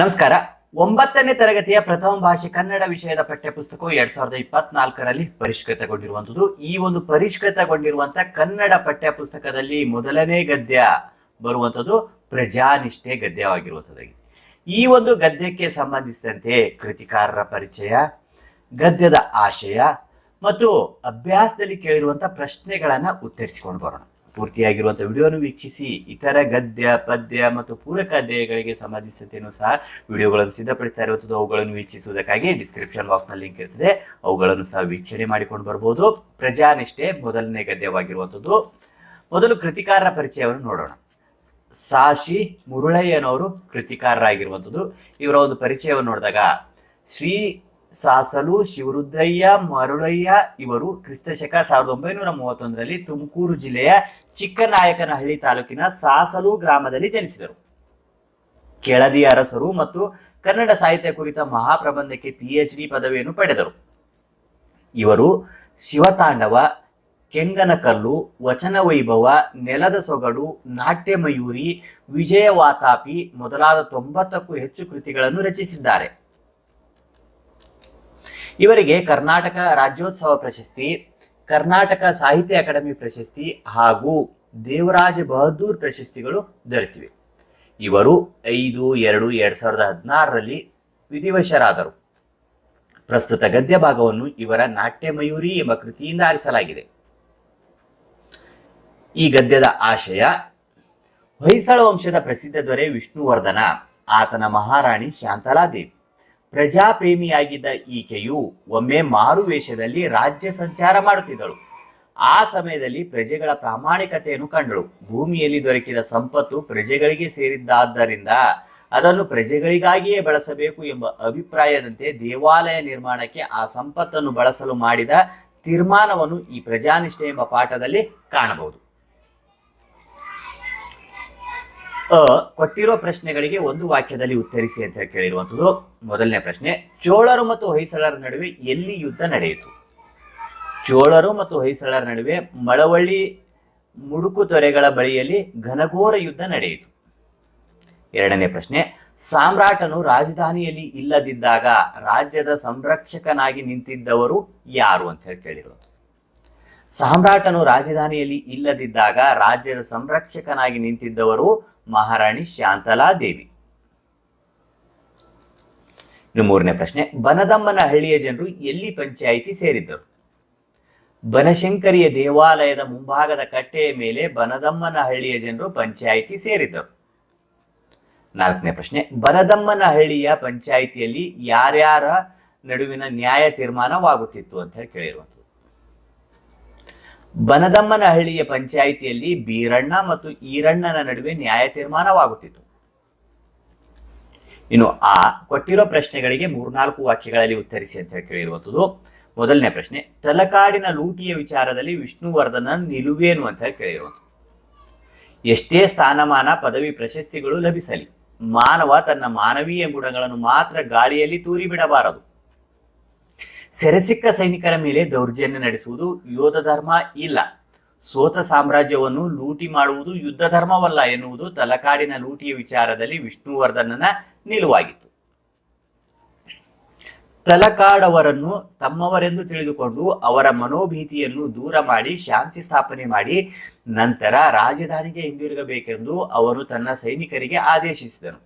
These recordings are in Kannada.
ನಮಸ್ಕಾರ. ಒಂಬತ್ತನೇ ತರಗತಿಯ ಪ್ರಥಮ ಭಾಷೆ ಕನ್ನಡ ವಿಷಯದ ಪಠ್ಯಪುಸ್ತಕವು ಎರಡ್ ಸಾವಿರದ ಇಪ್ಪತ್ನಾಲ್ಕರಲ್ಲಿ ಪರಿಷ್ಕೃತಗೊಂಡಿರುವಂತದ್ದು ಈ ಒಂದು ಪರಿಷ್ಕೃತಗೊಂಡಿರುವಂತ ಕನ್ನಡ ಪಠ್ಯಪುಸ್ತಕದಲ್ಲಿ ಮೊದಲನೇ ಗದ್ಯ ಬರುವಂತದ್ದು ಪ್ರಜಾನಿಷ್ಠೆ ಗದ್ಯವಾಗಿರುವಂತದ್ದಾಗಿ ಈ ಒಂದು ಗದ್ಯಕ್ಕೆ ಸಂಬಂಧಿಸಿದಂತೆ ಕೃತಿಕಾರರ ಪರಿಚಯ, ಗದ್ಯದ ಆಶಯ ಮತ್ತು ಅಭ್ಯಾಸದಲ್ಲಿ ಕೇಳಿರುವಂತ ಪ್ರಶ್ನೆಗಳನ್ನ ಉತ್ತರಿಸಿಕೊಂಡು ಬರೋಣ. ಪೂರ್ತಿಯಾಗಿರುವಂಥ ವಿಡಿಯೋವನ್ನು ವೀಕ್ಷಿಸಿ ಇತರ ಗದ್ಯ, ಪದ್ಯ ಮತ್ತು ಪೂರಕ ಅಧ್ಯಾಯಗಳಿಗೆ ಸಂಬಂಧಿಸಿದಂತೆಯೂ ಸಹ ವಿಡಿಯೋಗಳನ್ನು ಸಿದ್ಧಪಡಿಸ್ತಾ ಇರುವಂಥದ್ದು ಅವುಗಳನ್ನು ವೀಕ್ಷಿಸುವುದಕ್ಕಾಗಿ ಡಿಸ್ಕ್ರಿಪ್ಷನ್ ಬಾಕ್ಸ್ನಲ್ಲಿ ಲಿಂಕ್ ಇರ್ತದೆ. ಅವುಗಳನ್ನು ಸಹ ವೀಕ್ಷಣೆ ಮಾಡಿಕೊಂಡು ಬರ್ಬೋದು. ಪ್ರಜಾನಿಷ್ಠೆ ಮೊದಲನೇ ಗದ್ಯವಾಗಿರುವಂಥದ್ದು. ಮೊದಲು ಕೃತಿಕಾರರ ಪರಿಚಯವನ್ನು ನೋಡೋಣ. ಸಾಶಿ ಮುರುಳಯ್ಯನವರು ಕೃತಿಕಾರರಾಗಿರುವಂಥದ್ದು. ಇವರ ಒಂದು ಪರಿಚಯವನ್ನು ನೋಡಿದಾಗ ಶ್ರೀ ಸಾಸಲು, ಶಿವರುದ್ರಯ್ಯ ಮರುಳಯ್ಯ ಇವರು ಕ್ರಿಸ್ತಶಕ ಸಾವಿರದ ಒಂಬೈನೂರ ಮೂವತ್ತೊಂದರಲ್ಲಿ ತುಮಕೂರು ಜಿಲ್ಲೆಯ ಚಿಕ್ಕನಾಯಕನಹಳ್ಳಿ ತಾಲೂಕಿನ ಸಾಸಲು ಗ್ರಾಮದಲ್ಲಿ ಜನಿಸಿದರು. ಕೆಳದಿ ಅರಸರು ಮತ್ತು ಕನ್ನಡ ಸಾಹಿತ್ಯ ಕುರಿತ ಮಹಾಪ್ರಬಂಧಕ್ಕೆ ಪಿ ಎಚ್ ಡಿ ಪದವಿಯನ್ನು ಪಡೆದರು. ಇವರು ಶಿವತಾಂಡವ, ಕೆಂಗನಕಲ್ಲು, ವಚನ ವೈಭವ, ನೆಲದ ಸೊಗಡು ನಾಟ್ಯ ಮಯೂರಿ ವಿಜಯವಾತಾಪಿ ಮೊದಲಾದ ತೊಂಬತ್ತಕ್ಕೂ ಹೆಚ್ಚು ಕೃತಿಗಳನ್ನು ರಚಿಸಿದ್ದಾರೆ. ಇವರಿಗೆ ಕರ್ನಾಟಕ ರಾಜ್ಯೋತ್ಸವ ಪ್ರಶಸ್ತಿ, ಕರ್ನಾಟಕ ಸಾಹಿತ್ಯ ಅಕಾಡೆಮಿ ಪ್ರಶಸ್ತಿ ಹಾಗೂ ದೇವರಾಜ ಬಹದ್ದೂರ್ ಪ್ರಶಸ್ತಿಗಳು ದೊರೆತಿವೆ. ಇವರು ಐದು, ಎರಡು, ಎರಡ್ ಸಾವಿರದ ಹದಿನಾರರಲ್ಲಿ ವಿಧಿವಶರಾದರು. ಪ್ರಸ್ತುತ ಗದ್ಯ ಭಾಗವನ್ನು ಇವರ ನಾಟ್ಯ ಮಯೂರಿ ಎಂಬ ಕೃತಿಯಿಂದ ಆರಿಸಲಾಗಿದೆ. ಈ ಗದ್ಯದ ಆಶಯ, ಹೊಯ್ಸಳ ವಂಶದ ಪ್ರಸಿದ್ಧ ದೊರೆ ವಿಷ್ಣುವರ್ಧನ, ಆತನ ಮಹಾರಾಣಿ ಶಾಂತಲಾದೇವಿ. ಪ್ರಜಾಪ್ರೇಮಿಯಾಗಿದ್ದ ಈಕೆಯು ಒಮ್ಮೆ ಮಾರುವೇಷದಲ್ಲಿ ರಾಜ್ಯ ಸಂಚಾರ ಮಾಡುತ್ತಿದ್ದಳು. ಆ ಸಮಯದಲ್ಲಿ ಪ್ರಜೆಗಳ ಪ್ರಾಮಾಣಿಕತೆಯನ್ನು ಕಂಡಳು. ಭೂಮಿಯಲ್ಲಿ ದೊರಕಿದ ಸಂಪತ್ತು ಪ್ರಜೆಗಳಿಗೆ ಸೇರಿದ್ದಾದ್ದರಿಂದ ಅದನ್ನು ಪ್ರಜೆಗಳಿಗಾಗಿಯೇ ಬಳಸಬೇಕು ಎಂಬ ಅಭಿಪ್ರಾಯದಂತೆ ದೇವಾಲಯ ನಿರ್ಮಾಣಕ್ಕೆ ಆ ಸಂಪತ್ತನ್ನು ಬಳಸಲು ಮಾಡಿದ ತೀರ್ಮಾನವನ್ನು ಈ ಪ್ರಜಾನಿಷ್ಠೆ ಎಂಬ ಪಾಠದಲ್ಲಿ ಕಾಣಬಹುದು. ಕೊಟ್ಟಿರೋ ಪ್ರಶ್ನೆಗಳಿಗೆ ಒಂದು ವಾಕ್ಯದಲ್ಲಿ ಉತ್ತರಿಸಿ ಅಂತ ಕೇಳಿರುವಂಥದ್ದು ಮೊದಲನೇ ಪ್ರಶ್ನೆ. ಚೋಳರು ಮತ್ತು ಹೊಯ್ಸಳರ ನಡುವೆ ಎಲ್ಲಿ ಯುದ್ಧ ನಡೆಯಿತು? ಚೋಳರು ಮತ್ತು ಹೊಯ್ಸಳರ ನಡುವೆ ಮಳವಳ್ಳಿ ಮುಡುಕು ತೊರೆಗಳ ಬಳಿಯಲ್ಲಿ ಘನಘೋರ ಯುದ್ಧ ನಡೆಯಿತು. ಎರಡನೇ ಪ್ರಶ್ನೆ. ಸಾಮ್ರಾಟನು ರಾಜಧಾನಿಯಲ್ಲಿ ಇಲ್ಲದಿದ್ದಾಗ ರಾಜ್ಯದ ಸಂರಕ್ಷಕನಾಗಿ ನಿಂತಿದ್ದವರು ಯಾರು ಅಂತ ಹೇಳಿ ಕೇಳಿರೋದು ಸಾಮ್ರಾಟನು ರಾಜಧಾನಿಯಲ್ಲಿ ಇಲ್ಲದಿದ್ದಾಗ ರಾಜ್ಯದ ಸಂರಕ್ಷಕನಾಗಿ ನಿಂತಿದ್ದವರು ಮಹಾರಾಣಿ ಶಾಂತಲಾ ದೇವಿ ಇನ್ನು ಮೂರನೇ ಪ್ರಶ್ನೆ, ಬನದಮ್ಮನ ಹಳ್ಳಿಯ ಜನರು ಎಲ್ಲಿ ಪಂಚಾಯಿತಿ ಸೇರಿದ್ದರು? ಬನಶಂಕರಿಯ ದೇವಾಲಯದ ಮುಂಭಾಗದ ಕಟ್ಟೆಯ ಮೇಲೆ ಬನದಮ್ಮನ ಹಳ್ಳಿಯ ಜನರು ಪಂಚಾಯಿತಿ ಸೇರಿದ್ದರು. ನಾಲ್ಕನೇ ಪ್ರಶ್ನೆ, ಬನದಮ್ಮನ ಹಳ್ಳಿಯ ಪಂಚಾಯಿತಿಯಲ್ಲಿ ಯಾರ್ಯಾರ ನಡುವಿನ ನ್ಯಾಯ ತೀರ್ಮಾನವಾಗುತ್ತಿತ್ತು ಅಂತ ಹೇಳಿ ಕೇಳಿರುವಂಥದ್ದು. ಬನದಮ್ಮನ ಹಳ್ಳಿಯ ಪಂಚಾಯಿತಿಯಲ್ಲಿ ಬೀರಣ್ಣ ಮತ್ತು ಈರಣ್ಣನ ನಡುವೆ ನ್ಯಾಯ ತೀರ್ಮಾನವಾಗುತ್ತಿತ್ತು. ಇನ್ನು ಆ ಕೊಟ್ಟಿರೋ ಪ್ರಶ್ನೆಗಳಿಗೆ ಮೂರ್ನಾಲ್ಕು ವಾಕ್ಯಗಳಲ್ಲಿ ಉತ್ತರಿಸಿ ಅಂತ ಕೇಳಿರುವಂಥದ್ದು. ಮೊದಲನೇ ಪ್ರಶ್ನೆ, ತಲಕಾಡಿನ ಲೂಟಿಯ ವಿಚಾರದಲ್ಲಿ ವಿಷ್ಣುವರ್ಧನ ನಿಲುವೇನು ಅಂತ ಹೇಳಿ ಕೇಳಿರುವಂಥದ್ದು. ಎಷ್ಟೇ ಸ್ಥಾನಮಾನ, ಪದವಿ, ಪ್ರಶಸ್ತಿಗಳು ಲಭಿಸಲಿ. ಮಾನವ ತನ್ನ ಮಾನವೀಯ ಗುಣಗಳನ್ನು ಮಾತ್ರ ಗಾಳಿಯಲ್ಲಿ ತೂರಿ ಬಿಡಬಾರದು ಸೆರೆಸಿಕ್ಕ ಸೈನಿಕರ ಮೇಲೆ ದೌರ್ಜನ್ಯ ನಡೆಸುವುದು ಯೋಧ ಧರ್ಮ ಇಲ್ಲ. ಸೋತ ಸಾಮ್ರಾಜ್ಯವನ್ನು ಲೂಟಿ ಮಾಡುವುದು ಯುದ್ಧ ಧರ್ಮವಲ್ಲ ಎನ್ನುವುದು ತಲಕಾಡಿನ ಲೂಟಿಯ ವಿಚಾರದಲ್ಲಿ ವಿಷ್ಣುವರ್ಧನನ ನಿಲುವಾಗಿತ್ತು. ತಲಕಾಡವರನ್ನು ತಮ್ಮವರೆಂದು ತಿಳಿದುಕೊಂಡು ಅವರ ಮನೋಭೀತಿಯನ್ನು ದೂರ ಮಾಡಿ ಶಾಂತಿ ಸ್ಥಾಪನೆ ಮಾಡಿ ನಂತರ ರಾಜಧಾನಿಗೆ ಹಿಂದಿರುಗಬೇಕೆಂದು ಅವನು ತನ್ನ ಸೈನಿಕರಿಗೆ ಆದೇಶಿಸಿದನು.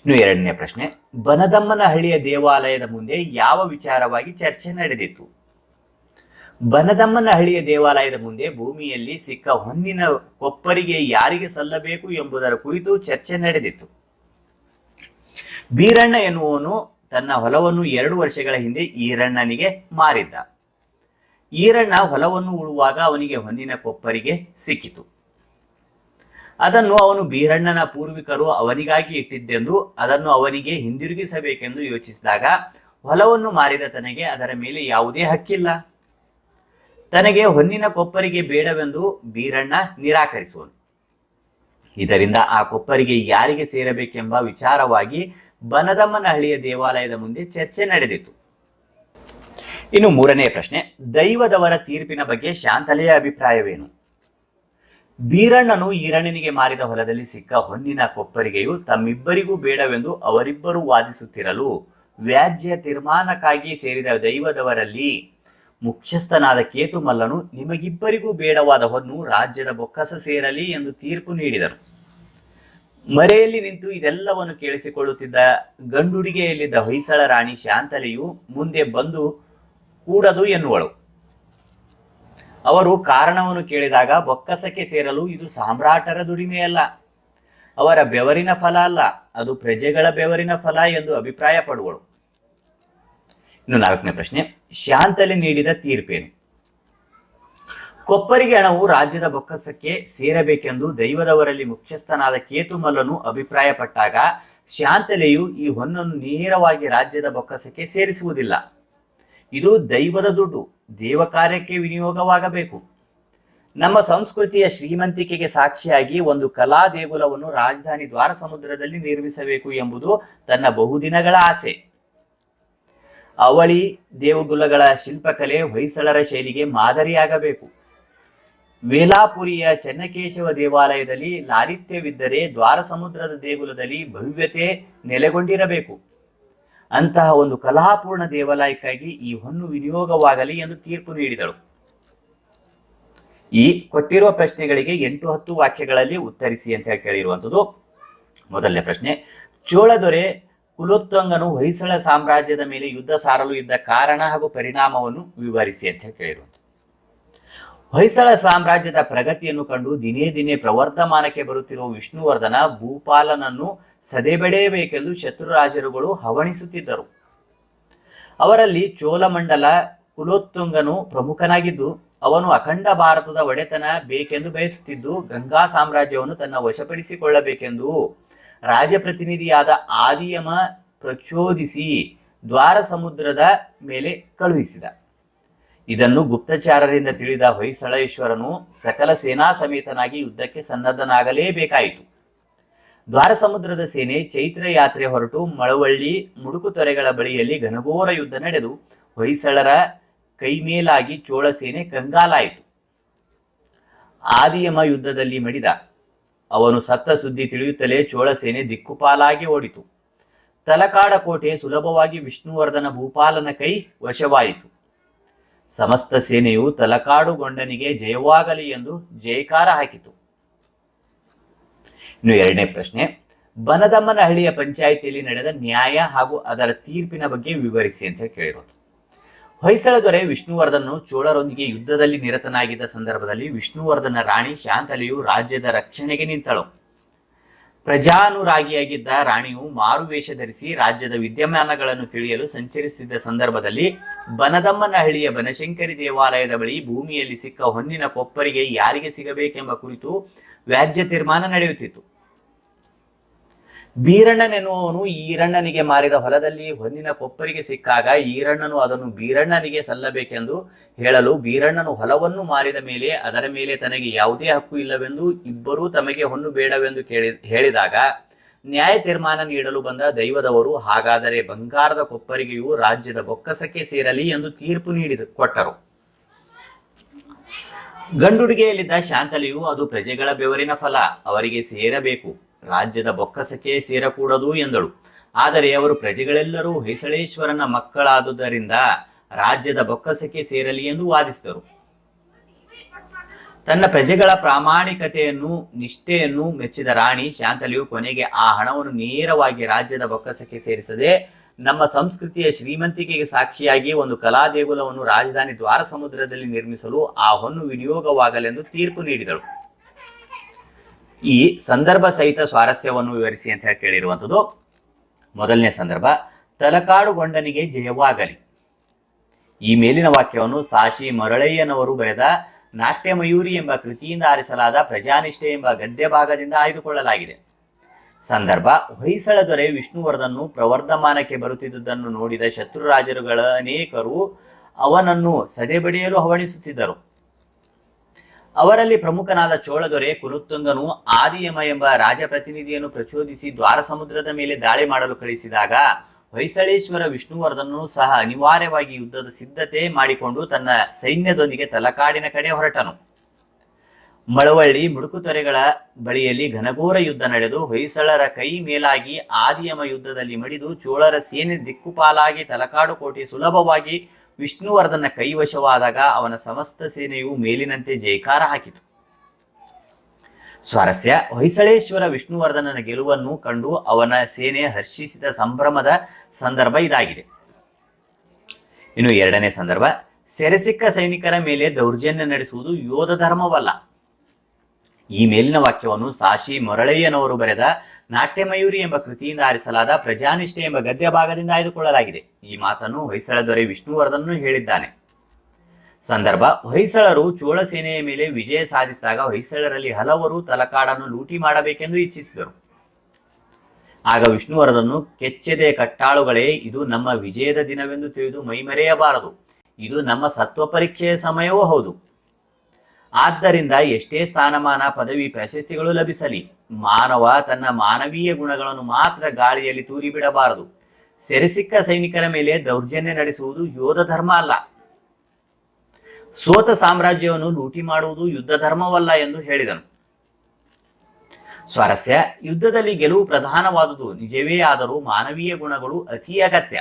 ಇನ್ನು ಎರಡನೇ ಪ್ರಶ್ನೆ ಬನದಮ್ಮನ ಹಳ್ಳಿಯ ದೇವಾಲಯದ ಮುಂದೆ ಯಾವ ವಿಚಾರವಾಗಿ ಚರ್ಚೆ ನಡೆದಿತ್ತು? ಬನದಮ್ಮನಹಳ್ಳಿಯ ದೇವಾಲಯದ ಮುಂದೆ ಭೂಮಿಯಲ್ಲಿ ಸಿಕ್ಕ ಹೊನ್ನಿನ ಕೊಪ್ಪರಿಗೆ ಯಾರಿಗೆ ಸಲ್ಲಬೇಕು ಎಂಬುದರ ಕುರಿತು ಚರ್ಚೆ ನಡೆದಿತ್ತು. ಬೀರಣ್ಣ ಎನ್ನುವನು ತನ್ನ ಹೊಲವನ್ನು ಎರಡು ವರ್ಷಗಳ ಹಿಂದೆ ಈರಣ್ಣನಿಗೆ ಮಾರಿದ್ದ. ಈರಣ್ಣ ಹೊಲವನ್ನು ಉಳುವಾಗ ಅವನಿಗೆ ಹೊನ್ನಿನ ಕೊಪ್ಪರಿಗೆ ಸಿಕ್ಕಿತು. ಅದನ್ನು ಅವನು ಬೀರಣ್ಣನ ಪೂರ್ವಿಕರು ಅವನಿಗಾಗಿ ಇಟ್ಟಿದ್ದೆಂದು ಅದನ್ನು ಅವನಿಗೆ ಹಿಂದಿರುಗಿಸಬೇಕೆಂದು ಯೋಚಿಸಿದಾಗ ಹೊಲವನ್ನು ಮಾರಿದ ತನಗೆ ಅದರ ಮೇಲೆ ಯಾವುದೇ ಹಕ್ಕಿಲ್ಲ. ತನಗೆ ಹೊನ್ನಿನ ಕೊಪ್ಪರಿಗೆ ಬೇಡವೆಂದು ಬೀರಣ್ಣ ನಿರಾಕರಿಸುವನು. ಇದರಿಂದ ಆ ಕೊಪ್ಪರಿಗೆ ಯಾರಿಗೆ ಸೇರಬೇಕೆಂಬ ವಿಚಾರವಾಗಿ ಬನದಮ್ಮನಹಳ್ಳಿಯ ದೇವಾಲಯದ ಮುಂದೆ ಚರ್ಚೆ ನಡೆದಿತ್ತು. ಇನ್ನು ಮೂರನೇ ಪ್ರಶ್ನೆ, ದೈವದವರ ತೀರ್ಪಿನ ಬಗ್ಗೆ ಶಾಂತಲೆಯ ಅಭಿಪ್ರಾಯವೇನು? ಬೀರಣ್ಣನು ಈರಣ್ಣನಿಗೆ ಮಾರಿದ ಹೊಲದಲ್ಲಿ ಸಿಕ್ಕ ಹೊನ್ನಿನ ಕೊಪ್ಪರಿಗೆಯು ತಮ್ಮಿಬ್ಬರಿಗೂ ಬೇಡವೆಂದು ಅವರಿಬ್ಬರು ವಾದಿಸುತ್ತಿರಲು ವ್ಯಾಜ್ಯ ತೀರ್ಮಾನಕ್ಕಾಗಿ ಸೇರಿದ ದೈವದವರಲ್ಲಿ ಮುಖ್ಯಸ್ಥನಾದ ಕೇತುಮಲ್ಲನು ನಿಮಗಿಬ್ಬರಿಗೂ ಬೇಡವಾದ ಹೊನ್ನು ರಾಜ್ಯದ ಬೊಕ್ಕಸ ಸೇರಲಿ ಎಂದು ತೀರ್ಪು ನೀಡಿದರು ಮರೆಯಲ್ಲಿ ನಿಂತು ಇದೆಲ್ಲವನ್ನು ಕೇಳಿಸಿಕೊಳ್ಳುತ್ತಿದ್ದ ಗಂಡುಡಿಗೆಯಲ್ಲಿದ್ದ ಹೊಯ್ಸಳ ರಾಣಿ ಶಾಂತಲೆಯು ಮುಂದೆ ಬಂದು ಕೂಡದು ಎನ್ನುವಳು. ಅವರು ಕಾರಣವನ್ನು ಕೇಳಿದಾಗ ಬೊಕ್ಕಸಕ್ಕೆ ಸೇರಲು ಇದು ಸಾಮ್ರಾಟರ ದುಡಿಮೆಯಲ್ಲ. ಅವರ ಬೆವರಿನ ಫಲ ಅಲ್ಲ, ಅದು ಪ್ರಜೆಗಳ ಬೆವರಿನ ಫಲ ಎಂದು ಅಭಿಪ್ರಾಯ ಪಡುವಳು ಇನ್ನು ನಾಲ್ಕನೇ ಪ್ರಶ್ನೆ, ಶಾಂತಲೆ ನೀಡಿದ ತೀರ್ಪೇನು? ಕೊಪ್ಪರಿಗೆ ಹಣವು ರಾಜ್ಯದ ಬೊಕ್ಕಸಕ್ಕೆ ಸೇರಬೇಕೆಂದು ದೈವದವರಲ್ಲಿ ಮುಖ್ಯಸ್ಥನಾದ ಕೇತುಮಲ್ಲನು ಅಭಿಪ್ರಾಯಪಟ್ಟಾಗ ಶಾಂತಲೆಯು ಈ ಹೊನ್ನನ್ನು ನೇರವಾಗಿ ರಾಜ್ಯದ ಬೊಕ್ಕಸಕ್ಕೆ ಸೇರಿಸುವುದಿಲ್ಲ. ಇದು ದೈವದ ದುಡ್ಡು. ದೇವ ಕಾರ್ಯಕ್ಕೆ ವಿನಿಯೋಗವಾಗಬೇಕು. ನಮ್ಮ ಸಂಸ್ಕೃತಿಯ ಶ್ರೀಮಂತಿಕೆಗೆ ಸಾಕ್ಷಿಯಾಗಿ ಒಂದು ಕಲಾ ದೇಗುಲವನ್ನು ರಾಜಧಾನಿ ದ್ವಾರ ಸಮುದ್ರದಲ್ಲಿ ನಿರ್ಮಿಸಬೇಕು ಎಂಬುದು ತನ್ನ ಬಹುದಿನಗಳ ಆಸೆ. ಅವಳಿ ದೇವಗುಲಗಳ ಶಿಲ್ಪಕಲೆ ಹೊಯ್ಸಳರ ಶೈಲಿಗೆ ಮಾದರಿಯಾಗಬೇಕು. ವೇಲಾಪುರಿಯ ಚೆನ್ನಕೇಶವ ದೇವಾಲಯದಲ್ಲಿ ಲಾಲಿತ್ಯವಿದ್ದರೆ ದ್ವಾರ ಸಮುದ್ರದ ದೇಗುಲದಲ್ಲಿ ಭವ್ಯತೆ ನೆಲೆಗೊಂಡಿರಬೇಕು. ಅಂತಹ ಒಂದು ಕಲಾಪೂರ್ಣ ದೇವಾಲಯಕ್ಕಾಗಿ ಈ ಹೊನ್ನು ವಿನಿಯೋಗವಾಗಲಿ ಎಂದು ತೀರ್ಪು ನೀಡಿದಳು. ಈ ಕೊಟ್ಟಿರುವ ಪ್ರಶ್ನೆಗಳಿಗೆ ಎಂಟು ಹತ್ತು ವಾಕ್ಯಗಳಲ್ಲಿ ಉತ್ತರಿಸಿ ಅಂತ ಹೇಳಿ ಕೇಳಿರುವಂಥದ್ದು. ಮೊದಲನೇ ಪ್ರಶ್ನೆ, ಚೋಳ ದೊರೆ ಕುಲೋತ್ತಂಗನು ಹೊಯ್ಸಳ ಸಾಮ್ರಾಜ್ಯದ ಮೇಲೆ ಯುದ್ಧ ಸಾರಲು ಇದ್ದ ಕಾರಣ ಹಾಗೂ ಪರಿಣಾಮವನ್ನು ವಿವರಿಸಿ ಅಂತ ಕೇಳಿರುವಂಥದ್ದು. ಹೊಯ್ಸಳ ಸಾಮ್ರಾಜ್ಯದ ಪ್ರಗತಿಯನ್ನು ಕಂಡು ದಿನೇ ದಿನೇ ಪ್ರವರ್ಧಮಾನಕ್ಕೆ ಬರುತ್ತಿರುವ ವಿಷ್ಣುವರ್ಧನ ಭೂಪಾಲನನ್ನು ಸದೆಬಡೆಯಬೇಕೆಂದು ಶತ್ರುರಾಜರುಗಳು ಹವಣಿಸುತ್ತಿದ್ದರು. ಅವರಲ್ಲಿ ಚೋಳಮಂಡಲ ಕುಲೋತ್ತುಂಗನು ಪ್ರಮುಖನಾಗಿದ್ದು, ಅವನು ಅಖಂಡ ಭಾರತದ ಒಡೆತನ ಬೇಕೆಂದು ಬಯಸುತ್ತಿದ್ದು, ಗಂಗಾ ಸಾಮ್ರಾಜ್ಯವನ್ನು ತನ್ನ ವಶಪಡಿಸಿಕೊಳ್ಳಬೇಕೆಂದು ರಾಜಪ್ರತಿನಿಧಿಯಾದ ಆದಿಯಮ ಪ್ರಚೋದಿಸಿ ದ್ವಾರ ಸಮುದ್ರದ ಮೇಲೆ ಕಳುಹಿಸಿದ. ಇದನ್ನು ಗುಪ್ತಚಾರರಿಂದ ತಿಳಿದ ಹೊಯ್ಸಳೇಶ್ವರನು ಸಕಲ ಸೇನಾ ಸಮೇತನಾಗಿ ಯುದ್ಧಕ್ಕೆ ಸನ್ನದ್ಧನಾಗಲೇಬೇಕಾಯಿತು. ದ್ವಾರ ಸಮುದ್ರದ ಸೇನೆ ಚೈತ್ರ ಯಾತ್ರೆ ಹೊರಟು ಮಳವಳ್ಳಿ ಮುಡುಕುತೊರೆಗಳ ಬಳಿಯಲ್ಲಿ ಘನಘೋರ ಯುದ್ಧ ನಡೆದು ಹೊಯ್ಸಳರ ಕೈಮೇಲಾಗಿ ಚೋಳ ಸೇನೆ ಕಂಗಾಲಾಯಿತು. ಆದಿಯಮ ಯುದ್ಧದಲ್ಲಿ ಮಡಿದ ಅವನು ಸತ್ತ ಸುದ್ದಿ ತಿಳಿಯುತ್ತಲೇ ಚೋಳ ಸೇನೆ ದಿಕ್ಕುಪಾಲಾಗಿ ಓಡಿತು. ತಲಕಾಡ ಕೋಟೆ ಸುಲಭವಾಗಿ ವಿಷ್ಣುವರ್ಧನ ಭೂಪಾಲನ ಕೈ ವಶವಾಯಿತು. ಸಮಸ್ತ ಸೇನೆಯು ತಲಕಾಡುಗೊಂಡನಿಗೆ ಜಯವಾಗಲಿ ಎಂದು ಜಯಕಾರ ಹಾಕಿತು. ಇನ್ನು ಎರಡನೇ ಪ್ರಶ್ನೆ, ಬನದಮ್ಮನಹಳ್ಳಿಯ ಪಂಚಾಯಿತಿಯಲ್ಲಿ ನಡೆದ ನ್ಯಾಯ ಹಾಗೂ ಅದರ ತೀರ್ಪಿನ ಬಗ್ಗೆ ವಿವರಿಸಿ ಅಂತ ಕೇಳಿರೋದು. ಹೊಯ್ಸಳ ದೊರೆ ವಿಷ್ಣುವರ್ಧನನು ಚೋಳರೊಂದಿಗೆ ಯುದ್ಧದಲ್ಲಿ ನಿರತನಾಗಿದ್ದ ಸಂದರ್ಭದಲ್ಲಿ ವಿಷ್ಣುವರ್ಧನ ರಾಣಿ ಶಾಂತಲೆಯು ರಾಜ್ಯದ ರಕ್ಷಣೆಗೆ ನಿಂತಳು. ಪ್ರಜಾನುರಾಗಿಯಾಗಿದ್ದ ರಾಣಿಯು ಮಾರುವೇಷ ಧರಿಸಿ ರಾಜ್ಯದ ವಿದ್ಯಮಾನಗಳನ್ನು ತಿಳಿಯಲು ಸಂಚರಿಸಿದ್ದ ಸಂದರ್ಭದಲ್ಲಿ ಬನದಮ್ಮನಹಳ್ಳಿಯ ಬನಶಂಕರಿ ದೇವಾಲಯದ ಬಳಿ ಭೂಮಿಯಲ್ಲಿ ಸಿಕ್ಕ ಹೊನ್ನಿನ ಕೊಪ್ಪರಿಗೆ ಯಾರಿಗೆ ಸಿಗಬೇಕೆಂಬ ಕುರಿತು ವ್ಯಾಜ್ಯ ತೀರ್ಮಾನ ನಡೆಯುತ್ತಿತ್ತು. ಬೀರಣ್ಣನೆನ್ನುವವನು ಈರಣ್ಣನಿಗೆ ಮಾರಿದ ಹೊಲದಲ್ಲಿ ಹೊನ್ನಿನ ಕೊಪ್ಪರಿಗೆ ಸಿಕ್ಕಾಗ ಈರಣ್ಣನು ಅದನ್ನು ಬೀರಣ್ಣನಿಗೆ ಸಲ್ಲಬೇಕೆಂದು ಹೇಳಲು ಬೀರಣ್ಣನು ಹೊಲವನ್ನು ಮಾರಿದ ಮೇಲೆ ಅದರ ಮೇಲೆ ತನಗೆ ಯಾವುದೇ ಹಕ್ಕು ಇಲ್ಲವೆಂದು ಇಬ್ಬರೂ ತಮಗೆ ಹೊನ್ನು ಬೇಡವೆಂದು ಕೇಳಿ ಹೇಳಿದಾಗ ನ್ಯಾಯ ತೀರ್ಮಾನ ನೀಡಲು ಬಂದ ದೈವದವರು, ಹಾಗಾದರೆ ಬಂಗಾರದ ಕೊಪ್ಪರಿಗೆಯು ರಾಜ್ಯದ ಬೊಕ್ಕಸಕ್ಕೆ ಸೇರಲಿ ಎಂದು ತೀರ್ಪು ನೀಡಿದ ಕೊಟ್ಟರು. ಗಂಡುಡಿಗೆಯಲ್ಲಿದ್ದ ಶಾಂತಲೆಯು ಅದು ಪ್ರಜೆಗಳ ಬೆವರಿನ ಫಲ, ಅವರಿಗೆ ಸೇರಬೇಕು. ರಾಜ್ಯದ ಬೊಕ್ಕಸಕ್ಕೆ ಸೇರಕೂಡದು ಎಂದಳು. ಆದರೆ ಅವರು ಪ್ರಜೆಗಳೆಲ್ಲರೂ ಹೊಯ್ಸಳೇಶ್ವರನ ಮಕ್ಕಳಾದುದರಿಂದ ರಾಜ್ಯದ ಬೊಕ್ಕಸಕ್ಕೆ ಸೇರಲಿ ಎಂದು ವಾದಿಸಿದರು. ತನ್ನ ಪ್ರಜೆಗಳ ಪ್ರಾಮಾಣಿಕತೆಯನ್ನು, ನಿಷ್ಠೆಯನ್ನು ಮೆಚ್ಚಿದ ರಾಣಿ ಶಾಂತಲಿಯು ಕೊನೆಗೆ ಆ ಹಣವನ್ನು ನೇರವಾಗಿ ರಾಜ್ಯದ ಬೊಕ್ಕಸಕ್ಕೆ ಸೇರಿಸದೆ ನಮ್ಮ ಸಂಸ್ಕೃತಿಯ ಶ್ರೀಮಂತಿಕೆಗೆ ಸಾಕ್ಷಿಯಾಗಿ ಒಂದು ಕಲಾ ದೇಗುಲವನ್ನು ರಾಜಧಾನಿ ದ್ವಾರ ಸಮುದ್ರದಲ್ಲಿ ನಿರ್ಮಿಸಲು ಆ ಹೊನ್ನು ವಿನಿಯೋಗವಾಗಲೆಂದು ತೀರ್ಪು ನೀಡಿದಳು. ಈ ಸಂದರ್ಭ ಸಹಿತ ಸ್ವಾರಸ್ಯವನ್ನು ವಿವರಿಸಿ ಅಂತ ಹೇಳಿ ಕೇಳಿರುವಂಥದ್ದು ಮೊದಲನೇ ಸಂದರ್ಭ, ತಲಕಾಡುಗೊಂಡನಿಗೆ ಜಯವಾಗಲಿ. ಈ ಮೇಲಿನ ವಾಕ್ಯವನ್ನು ಸಾಶಿ ಮರಳಯ್ಯನವರು ಬರೆದ ನಾಟ್ಯಮಯೂರಿ ಎಂಬ ಕೃತಿಯಿಂದ ಆರಿಸಲಾದ ಪ್ರಜಾನಿಷ್ಠೆ ಎಂಬ ಗದ್ಯ ಭಾಗದಿಂದ ಆಯ್ದುಕೊಳ್ಳಲಾಗಿದೆ. ಸಂದರ್ಭ ಹೊಯ್ಸಳ ದೊರೆ ವಿಷ್ಣುವರ್ಧನ್ನು ಪ್ರವರ್ಧಮಾನಕ್ಕೆ ಬರುತ್ತಿದ್ದುದನ್ನು ನೋಡಿದ ಶತ್ರುರಾಜರುಗಳ ಅನೇಕರು ಅವನನ್ನು ಸದೆಬಡಿಯಲು ಹವಣಿಸುತ್ತಿದ್ದರು. ಅವರಲ್ಲಿ ಪ್ರಮುಖನಾದ ಚೋಳದೊರೆ ಕುಲುತ್ತುಂಗನು ಆದಿಯಮ ಎಂಬ ರಾಜಪ್ರತಿನಿಧಿಯನ್ನು ಪ್ರಚೋದಿಸಿ ದ್ವಾರ ಸಮುದ್ರದ ಮೇಲೆ ದಾಳಿ ಮಾಡಲು ಕಳಿಸಿದಾಗ ಹೊಯ್ಸಳೇಶ್ವರ ವಿಷ್ಣುವರ್ಧನನು ಸಹ ಅನಿವಾರ್ಯವಾಗಿ ಯುದ್ಧದ ಸಿದ್ಧತೆ ಮಾಡಿಕೊಂಡು ತನ್ನ ಸೈನ್ಯದೊಂದಿಗೆ ತಲಕಾಡಿನ ಕಡೆ ಹೊರಟನು. ಮಳವಳ್ಳಿ ಮುಡುಕುತೊರೆಗಳ ಬಳಿಯಲ್ಲಿ ಘನಘೋರ ಯುದ್ಧ ನಡೆದು ಹೊಯ್ಸಳರ ಕೈ ಮೇಲಾಗಿ ಆದಿಯಮ ಯುದ್ಧದಲ್ಲಿ ಮಡಿದು ಚೋಳರ ಸೇನೆ ದಿಕ್ಕುಪಾಲಾಗಿ ತಲಕಾಡು ಕೋಟೆ ಸುಲಭವಾಗಿ ವಿಷ್ಣುವರ್ಧನ ಕೈವಶವಾದಾಗ ಅವನ ಸಮಸ್ತ ಸೇನೆಯು ಮೇಲಿನಂತೆ ಜೈಕಾರ ಹಾಕಿತು. ಸ್ವಾರಸ್ಯ, ಹೊಯ್ಸಳೇಶ್ವರ ವಿಷ್ಣುವರ್ಧನನ ಗೆಲುವನ್ನು ಕಂಡು ಅವನ ಸೇನೆ ಹರ್ಷಿಸಿದ ಸಂಭ್ರಮದ ಸಂದರ್ಭ ಇದಾಗಿದೆ. ಇನ್ನು ಎರಡನೇ ಸಂದರ್ಭ, ಸೆರೆಸಿಕ್ಕ ಸೈನಿಕರ ಮೇಲೆ ದೌರ್ಜನ್ಯ ನಡೆಸುವುದು ಯೋಧ ಧರ್ಮವಲ್ಲ. ಈ ಮೇಲಿನ ವಾಕ್ಯವನ್ನು ಸಾಶಿ ಮೊರಳಯ್ಯನವರು ಬರೆದ ನಾಟ್ಯಮಯೂರಿ ಎಂಬ ಕೃತಿಯಿಂದ ಆರಿಸಲಾದ ಪ್ರಜಾನಿಷ್ಠೆ ಎಂಬ ಗದ್ಯ ಭಾಗದಿಂದ ಆಯ್ದುಕೊಳ್ಳಲಾಗಿದೆ. ಈ ಮಾತನ್ನು ಹೊಯ್ಸಳ ದೊರೆ ವಿಷ್ಣುವರ್ಧನ್ ಹೇಳಿದ್ದಾನೆ. ಸಂದರ್ಭ, ಹೊಯ್ಸಳರು ಚೋಳ ಸೇನೆಯ ಮೇಲೆ ವಿಜಯ ಸಾಧಿಸಿದಾಗ ಹೊಯ್ಸಳರಲ್ಲಿ ಹಲವರು ತಲಕಾಡನ್ನು ಲೂಟಿ ಮಾಡಬೇಕೆಂದು ಇಚ್ಛಿಸಿದರು. ಆಗ ವಿಷ್ಣುವರ್ಧನು ಕೆಚ್ಚೆದೆ ಕಟ್ಟಾಳುಗಳೇ, ಇದು ನಮ್ಮ ವಿಜಯದ ದಿನವೆಂದು ತಿಳಿದು ಮೈಮರೆಯಬಾರದು. ಇದು ನಮ್ಮ ಸತ್ವ ಪರೀಕ್ಷೆಯ ಸಮಯವೂ ಹೌದು. ಆದ್ದರಿಂದ ಎಷ್ಟೇ ಸ್ಥಾನಮಾನ, ಪದವಿ, ಪ್ರಶಸ್ತಿಗಳು ಲಭಿಸಲಿ, ಮಾನವ ತನ್ನ ಮಾನವೀಯ ಗುಣಗಳನ್ನು ಮಾತ್ರ ಗಾಳಿಯಲ್ಲಿ ತೂರಿ ಬಿಡಬಾರದು. ಸೆರೆಸಿಕ್ಕ ಸೈನಿಕರ ಮೇಲೆ ದೌರ್ಜನ್ಯ ನಡೆಸುವುದು ಯೋಧ ಧರ್ಮ ಅಲ್ಲ. ಸೋತ ಸಾಮ್ರಾಜ್ಯವನ್ನು ಲೂಟಿ ಮಾಡುವುದು ಯುದ್ಧ ಧರ್ಮವಲ್ಲ ಎಂದು ಹೇಳಿದನು. ಸ್ವಾರಸ್ಯ, ಯುದ್ಧದಲ್ಲಿ ಗೆಲುವು ಪ್ರಧಾನವಾದುದು, ನಿಜವೇ ಆದರೂ ಮಾನವೀಯ ಗುಣಗಳು ಅತಿ ಅಗತ್ಯ.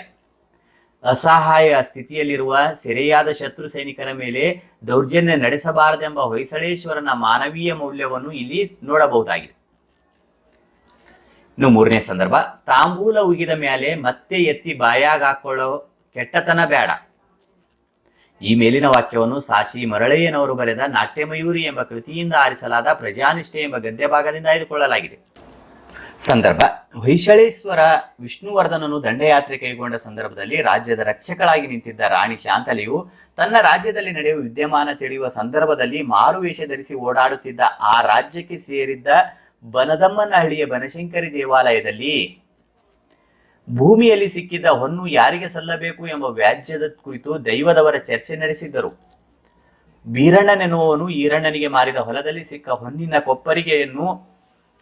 ಅಸಹಾಯ ಸ್ಥಿತಿಯಲ್ಲಿರುವ ಸೆರೆಯಾದ ಶತ್ರು ಸೈನಿಕರ ಮೇಲೆ ದೌರ್ಜನ್ಯ ನಡೆಸಬಾರದೆಂಬ ಹೊಯ್ಸಳೇಶ್ವರನ ಮಾನವೀಯ ಮೌಲ್ಯವನ್ನು ಇಲ್ಲಿ ನೋಡಬಹುದಾಗಿದೆ. ಇನ್ನು ಮೂರನೇ ಸಂದರ್ಭ, ತಾಂಬೂಲ ಉಗಿದ ಮೇಲೆ ಮತ್ತೆ ಎತ್ತಿ ಬಾಯಾಗ ಹಾಕೊಳ್ಳೋ ಕೆಟ್ಟತನ ಬೇಡ. ಈ ಮೇಲಿನ ವಾಕ್ಯವನ್ನು ಸಾಶಿ ಮರಳಯ್ಯನವರು ಬರೆದ ನಾಟ್ಯಮಯೂರಿ ಎಂಬ ಕೃತಿಯಿಂದ ಆರಿಸಲಾದ ಪ್ರಜಾನಿಷ್ಠೆ ಎಂಬ ಗದ್ಯ ಭಾಗದಿಂದ ಆಯ್ದುಕೊಳ್ಳಲಾಗಿದೆ. ಸಂದರ್ಭ. ಹೊಯ್ಸಳೇಶ್ವರ ವಿಷ್ಣುವರ್ಧನನು ದಂಡಯಾತ್ರೆ ಕೈಗೊಂಡ ಸಂದರ್ಭದಲ್ಲಿ ರಾಜ್ಯದ ರಕ್ಷಕಳಾಗಿ ನಿಂತಿದ್ದ ರಾಣಿ ಶಾಂತಲೆಯು ತನ್ನ ರಾಜ್ಯದಲ್ಲಿ ನಡೆಯುವ ವಿದ್ಯಮಾನ ತಿಳಿಯುವ ಸಂದರ್ಭದಲ್ಲಿ ಮಾರುವೇಷ ಧರಿಸಿ ಓಡಾಡುತ್ತಿದ್ದ ಆ ರಾಜ್ಯಕ್ಕೆ ಸೇರಿದ್ದ ಬನದಮ್ಮನಹಳ್ಳಿಯ ಬನಶಂಕರಿ ದೇವಾಲಯದಲ್ಲಿ ಭೂಮಿಯಲ್ಲಿ ಸಿಕ್ಕಿದ್ದ ಹೊನ್ನು ಯಾರಿಗೆ ಸಲ್ಲಬೇಕು ಎಂಬ ವ್ಯಾಜ್ಯದ ಕುರಿತು ದೈವದವರ ಚರ್ಚೆ ನಡೆಸಿದ್ದರು. ಬೀರಣ್ಣನೆನ್ನುವವನು ಈರಣ್ಣನಿಗೆ ಮಾರಿದ ಹೊಲದಲ್ಲಿ ಸಿಕ್ಕ ಹೊನ್ನಿನ ಕೊಪ್ಪರಿಗೆಯನ್ನು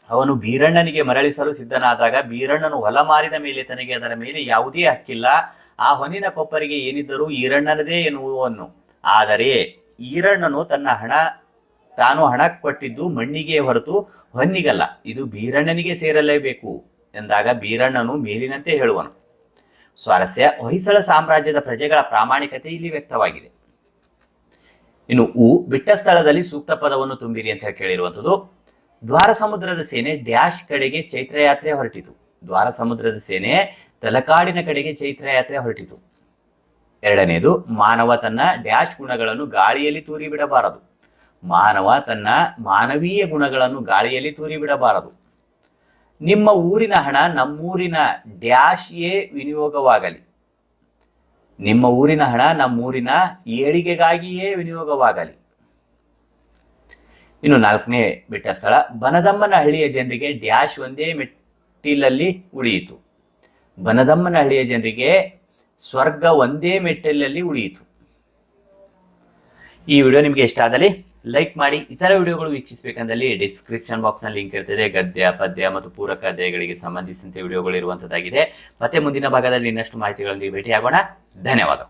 ಅವನು ಬೀರಣ್ಣನಿಗೆ ಮರಳಿಸಲು ಸಿದ್ಧನಾದಾಗ ಬೀರಣ್ಣನು ಹೊಲ ಮಾರಿದ ಮೇಲೆ ತನಗೆ ಅದರ ಮೇಲೆ ಯಾವುದೇ ಹಕ್ಕಿಲ್ಲ. ಆ ಹೊನ್ನಿನ ಕೊಪ್ಪರಿಗೆ ಏನಿದ್ದರೂ ಈರಣ್ಣನದೇ ಎನ್ನುವನು. ಆದರೆ ಈರಣ್ಣನು ತನ್ನ ಹಣ, ತಾನು ಹಣ ಕೊಟ್ಟಿದ್ದು ಮಣ್ಣಿಗೆ ಹೊರತು ಹೊನ್ನಿಗಲ್ಲ. ಇದು ಬೀರಣ್ಣನಿಗೆ ಸೇರಲೇಬೇಕು ಎಂದಾಗ ಬೀರಣ್ಣನು ಮೇಲಿನಂತೆ ಹೇಳುವನು. ಸ್ವಾರಸ್ಯ, ಹೊಯ್ಸಳ ಸಾಮ್ರಾಜ್ಯದ ಪ್ರಜೆಗಳ ಪ್ರಾಮಾಣಿಕತೆ ಇಲ್ಲಿ ವ್ಯಕ್ತವಾಗಿದೆ. ಇನ್ನು ಉ ಬಿಟ್ಟ ಸ್ಥಳದಲ್ಲಿ ಸೂಕ್ತ ಪದವನ್ನು ತುಂಬಿರಿ ಅಂತ ಕೇಳಿರುವಂಥದ್ದು. ದ್ವಾರ ಸಮುದ್ರದ ಸೇನೆ ಡ್ಯಾಶ್ ಕಡೆಗೆ ಚೈತ್ರಯಾತ್ರೆ ಹೊರಟಿತು. ದ್ವಾರ ಸಮುದ್ರದ ಸೇನೆ ತಲಕಾಡಿನ ಕಡೆಗೆ ಚೈತ್ರಯಾತ್ರೆ ಹೊರಟಿತು. ಎರಡನೆಯದು ಮಾನವ ತನ್ನ ಡ್ಯಾಶ್ ಗುಣಗಳನ್ನು ಗಾಳಿಯಲ್ಲಿ ತೂರಿ ಬಿಡಬಾರದು ಮಾನವ ತನ್ನ ಮಾನವೀಯ ಗುಣಗಳನ್ನು ಗಾಳಿಯಲ್ಲಿ ತೂರಿ ಬಿಡಬಾರದು ನಿಮ್ಮ ಊರಿನ ಹಣ ನಮ್ಮೂರಿನ ಡ್ಯಾಶ್ ಎ ವಿನಿಯೋಗವಾಗಲಿ. ನಿಮ್ಮ ಊರಿನ ಹಣ ನಮ್ಮೂರಿನ ಏಳಿಗೆಗಾಗಿಯೇ ವಿನಿಯೋಗವಾಗಲಿ. ಇನ್ನು ನಾಲ್ಕನೇ ಬಿಟ್ಟ ಸ್ಥಳ ಬನದಮ್ಮನಹಳ್ಳಿಯ ಜನರಿಗೆ ಡ್ಯಾಶ್ ಒಂದೇ ಮೆಟ್ಟಿಲಲ್ಲಿ ಉಳಿಯಿತು. ಬನದಮ್ಮನಹಳ್ಳಿಯ ಜನರಿಗೆ ಸ್ವರ್ಗ ಒಂದೇ ಮೆಟ್ಟಿಲಲ್ಲಿ ಉಳಿಯಿತು. ಈ ವಿಡಿಯೋ ನಿಮಗೆ ಇಷ್ಟ ಆದಲ್ಲಿ ಲೈಕ್ ಮಾಡಿ, ಇತರ ವಿಡಿಯೋಗಳು ವೀಕ್ಷಿಸಬೇಕಂದಲ್ಲಿ ಡಿಸ್ಕ್ರಿಪ್ಷನ್ ಬಾಕ್ಸ್ನಲ್ಲಿ ಲಿಂಕ್ ಇರ್ತದೆ. ಗದ್ಯ, ಪದ್ಯ ಮತ್ತು ಪೂರಕ ಅಧ್ಯಾಯಗಳಿಗೆ ಸಂಬಂಧಿಸಿದಂತೆ ವಿಡಿಯೋಗಳು ಇರುವಂಥದ್ದಾಗಿದೆ ಮತ್ತೆ ಮುಂದಿನ ಭಾಗದಲ್ಲಿ ಇನ್ನಷ್ಟು ಮಾಹಿತಿಗಳೊಂದಿಗೆ ಭೇಟಿಯಾಗೋಣ. ಧನ್ಯವಾದ.